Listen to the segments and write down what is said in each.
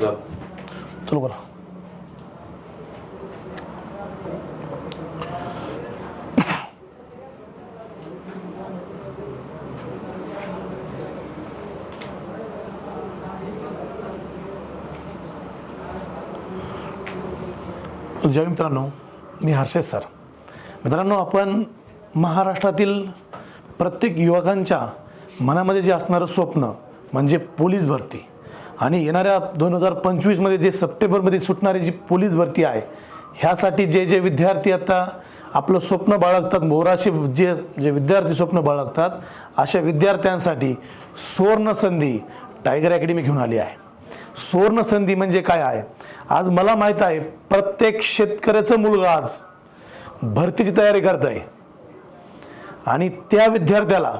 चलो करा जय मित्रांनो मी हर्षेश सर. मित्रांनो आपण महाराष्ट्रातील प्रत्येक युवकांच्या मनामध्ये जे असणारं स्वप्न म्हणजे पोलीस भरती. आणि येणाऱ्या दोन हजार पंचवीसमध्ये जे सप्टेंबरमध्ये सुटणारी जी पोलीस भरती आहे ह्यासाठी जे जे विद्यार्थी आता आपलं स्वप्न बाळगतात मोराशी जे जे विद्यार्थी स्वप्न बाळगतात अशा विद्यार्थ्यांसाठी सुवर्णसंधी टायगर अकॅडमी घेऊन आली आहे. सुवर्णसंधी म्हणजे काय आहे? आज मला माहीत आहे प्रत्येक शेतकऱ्याचं मुलगा आज भरतीची तयारी करत आहे आणि त्या विद्यार्थ्याला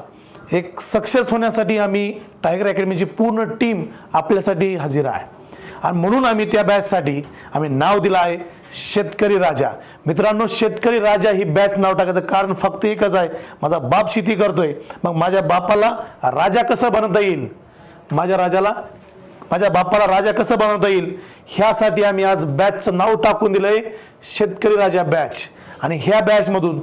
एक सक्सेस होण्यासाठी आम्ही टायगर अकॅडमीची पूर्ण टीम आपल्यासाठी हजर आहे. आणि म्हणून आम्ही त्या बॅचसाठी आम्ही नाव दिलं आहे शेतकरी राजा. मित्रांनो शेतकरी राजा ही बॅच नाव टाकायचं कारण फक्त एकच आहे. माझा बाप शेती करतोय. मग माझ्या बापाला राजा कसं बनवता येईल? माझ्या राजाला माझ्या बापाला राजा कसं बनवता येईल? ह्यासाठी आम्ही आज बॅचचं नाव टाकून दिलंय शेतकरी राजा बॅच आणि ह्या बॅचमधून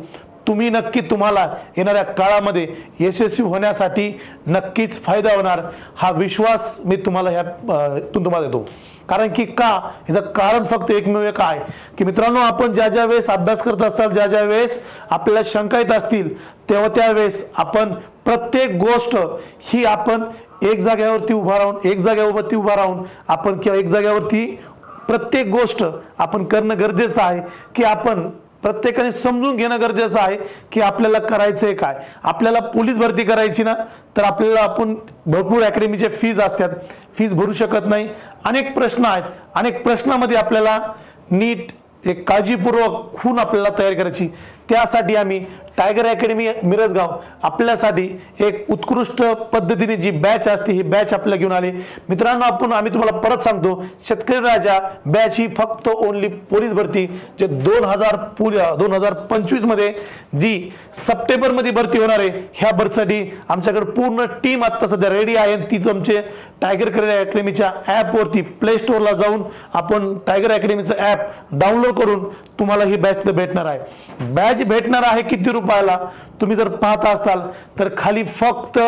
तुम्ही नक्की तुम्हाला येणाऱ्या काळामध्ये यशस्वी होण्यासाठी नक्कीच फायदा होणार. हा विश्वास मी तुम्हाला ह्या तुम्हाला देतो. कारण की का? ह्याचं कारण फक्त एकमेव एक आहे की मित्रांनो आपण ज्या ज्या वेळेस अभ्यास करत असताल ज्या ज्या वेळेस आपल्याला शंका येत असतील तेव्हा त्यावेळेस आपण प्रत्येक गोष्ट ही आपण एक जाग्यावरती उभा राहून एक जाग्यावरती उभा राहून आपण किंवा एक जाग्यावरती प्रत्येक गोष्ट आपण करणं गरजेचं आहे की आपण प्रत्येकाने समजून घेणं गरजेचं आहे की आपल्याला करायचंय काय. आपल्याला पोलीस भरती करायची ना तर आपल्याला आपण भरपूर अकॅडमीचे फीज असतात. फीज भरू शकत नाही. अनेक प्रश्न आहेत. अनेक प्रश्नामध्ये आपल्याला नीट एक काळजीपूर्वक खून आपल्याला तयार करायची. त्यासाठी आम्ही टायगर अकॅडमी मिरजगाव आपल्यासाठी एक उत्कृष्ट पद्धतीने जी बॅच असते ही बॅच आपल्याला घेऊन आली. मित्रांनो आपण आम्ही तुम्हाला परत सांगतो शेतकरी राजा बॅच ही फक्त ओनली पोलीस भरती. जे दोन हजार दोन हजार पंचवीसमध्ये जी सप्टेंबरमध्ये भरती होणार आहे ह्या भरतीसाठी आमच्याकडे पूर्ण टीम आत्ता सध्या रेडी आहे आणि ती तुमचे टायगर करिअर अकॅडमीच्या ॲपवरती प्ले स्टोअरला जाऊन आपण टायगर अकॅडमीचं ॲप डाउनलोड करून तुम्हाला ही बॅच भेटणार आहे. बॅच भेटणार आहे किती रुपयाला? तुम्ही जर पाहत असाल तर खाली फक्त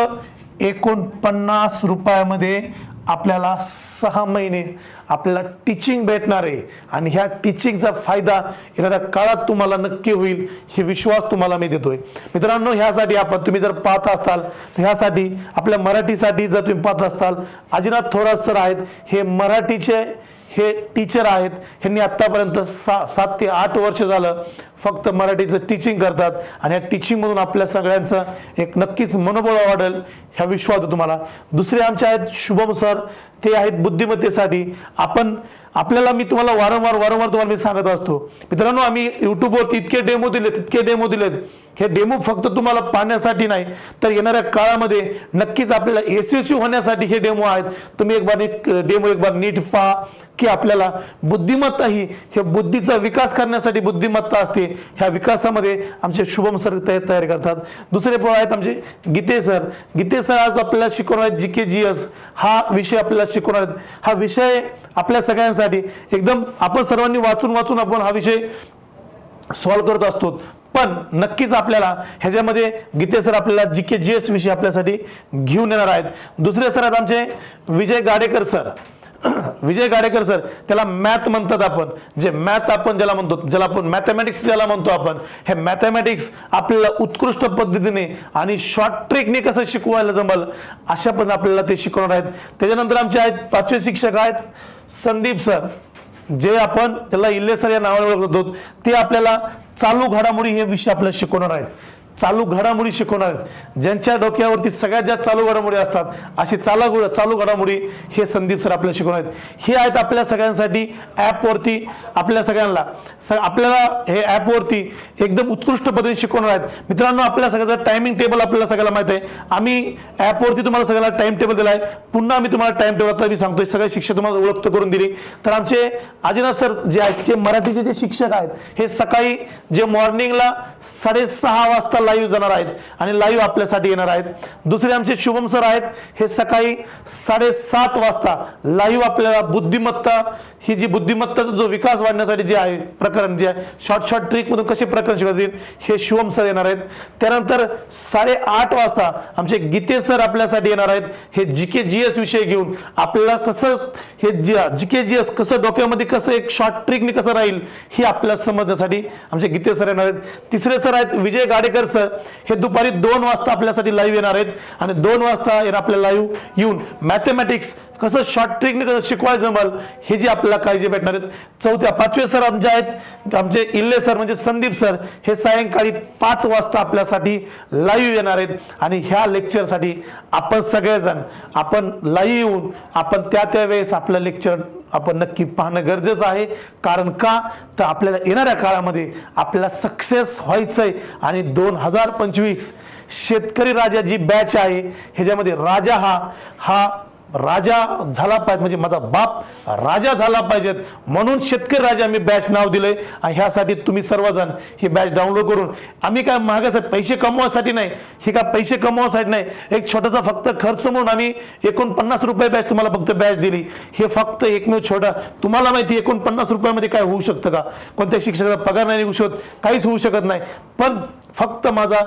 एकोणपन्नास रुपयामध्ये आपल्याला सहा महिने आपल्याला टीचिंग भेटणार आहे. आणि ह्या टीचिंगचा फायदा येणाऱ्या काळात तुम्हाला नक्की होईल हे विश्वास तुम्हाला मी देतोय. मित्रांनो ह्यासाठी आपण तुम्ही जर पाहत असाल तर ह्यासाठी आपल्या मराठीसाठी जर तुम्ही पाहत असाल अजिनाथ थोरात सर आहेत हे मराठीचे हे टीचर आहेत. ह्यांनी आत्तापर्यंत सा सात ते आठ वर्ष झालं फक्त मराठीचं टीचिंग करतात. आणि या टीचिंगमधून आपल्या सगळ्यांचं एक नक्कीच मनोबळ वाढेल ह्या विश्वास आहे तुम्हाला. दुसरे आमचे आहेत शुभम सर ते आहेत बुद्धिमत्तेसाठी. आपण आपल्याला मी तुम्हाला वारंवार वारंवार तुम्हाला मी सांगत असतो. मित्रांनो आम्ही यूट्यूबवरती इतके डेमो दिलेत इतके डेमो दिलेत. हे डेमो फक्त तुम्हाला पाहण्यासाठी नाही तर येणाऱ्या काळामध्ये नक्कीच आपल्याला यशस्वी होण्यासाठी हे डेमो आहेत. तुम्ही एक बार डेमो एक बार नीट पहा की आपल्याला बुद्धिमत्ता ही हे बुद्धीचा विकास करण्यासाठी बुद्धिमत्ता असते. ह्या विकासामध्ये आमचे शुभम सर तयार तयार करतात. दुसरे पण आहेत आमचे गीते सर. गीते सर आज आपल्याला शिकवणार आहेत जी के जी एस हा विषय आपल्याला शिकवणार आहेत. हा विषय आपल्या सगळ्यांसाठी. एकदम आपण सर्वांनी वाचून वाचून आपण हा विषय सॉल्व्ह करत असतो. पण नक्कीच आपल्याला ह्याच्यामध्ये गीते सर आपल्याला जी के जी एस विषय आपल्यासाठी घेऊन येणार आहेत. दुसरे सर आहेत आमचे विजय गाडेकर सर. विजय गाडेकर सर त्याला मॅथ म्हणतात आपण. जे मॅथ आपण ज्याला म्हणतो ज्याला आपण मॅथमॅटिक्स ज्याला म्हणतो आपण हे मॅथमॅटिक्स आपल्याला उत्कृष्ट पद्धतीने आणि शॉर्ट ट्रेकने कसं शिकवायला जमल अशा पण आपल्याला ते शिकवणार आहेत. त्याच्यानंतर आमचे आहेत पाचवे शिक्षक आहेत संदीप सर. जे आपण त्याला इल्ले सर या नावाने आहोत ते आपल्याला चालू घडामोडी हे विषय आपल्याला शिकवणार आहेत. चालू घडामोडी शिकवणार आहेत ज्यांच्या डोक्यावरती सगळ्यात जास्त चालू घडामोडी असतात अशी चालू चालू घडामोडी हे संदीप सर आपल्याला शिकवणार आहेत. हे आहेत आपल्या सगळ्यांसाठी ॲपवरती आपल्या सगळ्यांना. स आपल्याला हे ॲपवरती एकदम उत्कृष्ट पद्धतीने शिकवणार आहेत. मित्रांनो आपल्या सगळ्याचं टायमिंग टेबल आपल्याला सगळ्याला माहीत आहे. आम्ही ॲपवरती तुम्हाला सगळ्याला टाइम टेबल दिला आहे. पुन्हा आम्ही तुम्हाला टाइम टेबल आता मी सांगतोय. सगळे शिक्षक तुम्हाला ओळख करून दिली. तर आमचे अजिनाथ सर जे आहेत जे मराठीचे जे शिक्षक आहेत हे सकाळी जे मॉर्निंगला साडेसहा वाजता लाईव्ह जाणार आहेत आणि लाईव्ह आपल्यासाठी येणार आहेत. दुसरे आमचे शुभम सर आहेत. हे सकाळी साडेसात वाजता लाईव्ह आपल्याला बुद्धिमत्ता ही जी बुद्धिमत्ताचा जो विकास वाढण्यासाठी जे आहे प्रकरण जे आहे शॉर्ट शॉर्ट ट्रिकमधून कसे प्रकरण शिकवता येईल हे शिवम सर येणार आहेत. त्यानंतर साडेआठ वाजता आमचे गीते सर आपल्यासाठी येणार आहेत. हे जी के जी एस विषय घेऊन आपल्याला कसं हे जी के जी एस कसं डोक्यामध्ये कसं एक शॉर्ट ट्रिकने कसं राहील हे आपल्याला समजण्यासाठी आमचे गीते सर येणार आहेत. तिसरे सर आहेत विजय गाडेकर सर हे दुपारी दोन वाजता आपल्यासाठी लाईव्ह येणार आहेत. आणि दोन वाजता येणार आपल्या लाईव्ह येऊन मॅथेमॅटिक्स कसं शॉर्ट ट्रिकने कसं शिकवायचं जमल हे जे आपल्याला काळजी भेटणार आहेत. चौथ्या पाचवे सर आमचे आहेत. आमचे इल्ले सर म्हणजे संदीप सर हे सायंकाळी पाच वाजता आपल्यासाठी लाईव्ह येणार आहेत. आणि ह्या लेक्चरसाठी आपण सगळेजण आपण लाईव्ह येऊन आपण त्या त्या वेळेस आपलं लेक्चर आपण नक्की पाहणं गरजेचं आहे. कारण का? तर आपल्याला येणाऱ्या काळामध्ये आपल्याला सक्सेस व्हायचंय. आणि दोन हजार पंचवीस शेतकरी राजा जी बॅच आहे ह्याच्यामध्ये राजा हा हा राजा झाला पाहिजे म्हणजे माझा बाप राजा झाला पाहिजेत. म्हणून शेतकरी राजा मी बॅच नाव दिलंय. आणि ह्यासाठी तुम्ही सर्वजण ही बॅच डाउनलोड करून आम्ही काय महागाचे पैसे कमवासाठी नाही. हे काय पैसे कमवासाठी नाही. एक छोटासा फक्त खर्च म्हणून आम्ही एकोणपन्नास रुपये बॅच तुम्हाला फक्त बॅच दिली. हे फक्त एकमेव छोटा तुम्हाला माहिती एकोणपन्नास रुपयामध्ये काय होऊ शकतं का? कोणत्या शिक्षकाचा पगार नाही निघू शकत काहीच होऊ शकत नाही. पण फक्त माझा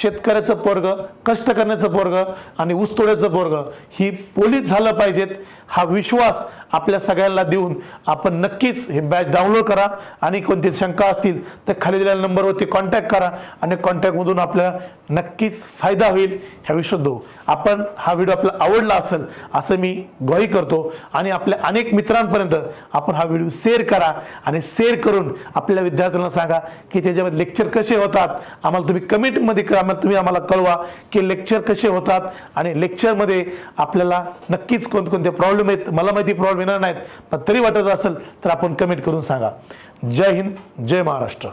शेतकऱ्याचं पोरग कष्ट करण्याचं पोरग आणि ऊसतोड्याचं पोरग ही पोलीस झालं पाहिजेत. हा विश्वास आपल्या सगळ्यांना देऊन आपण नक्कीच हे बॅच डाउनलोड करा आणि कोणती शंका असतील तर खाली दिलेल्या नंबरवरती कॉन्टॅक्ट करा आणि कॉन्टॅक्टमधून आपल्याला नक्कीच फायदा होईल. ह्या विश्वास देऊ आपण हा व्हिडिओ आपल्याला आवडला असेल असं मी ग्वाही करतो. आणि आपल्या अनेक मित्रांपर्यंत आपण हा व्हिडिओ शेअर करा आणि शेअर करून आपल्या विद्यार्थ्यांना सांगा की त्याच्यामध्ये लेक्चर कसे होतात. आम्हाला तुम्ही कमेंटमध्ये करा आम्हाला तुम्ही आम्हाला कळवा की लेक्चर कसे होतात. आणि लेक्चरमध्ये आपल्याला नक्कीच कोणकोणते प्रॉब्लेम आहेत मला माहिती प्रॉब्लेम येणार नाहीत पण तरी वाटत असेल तर आपण कमेंट करून सांगा. जय हिंद जय महाराष्ट्र.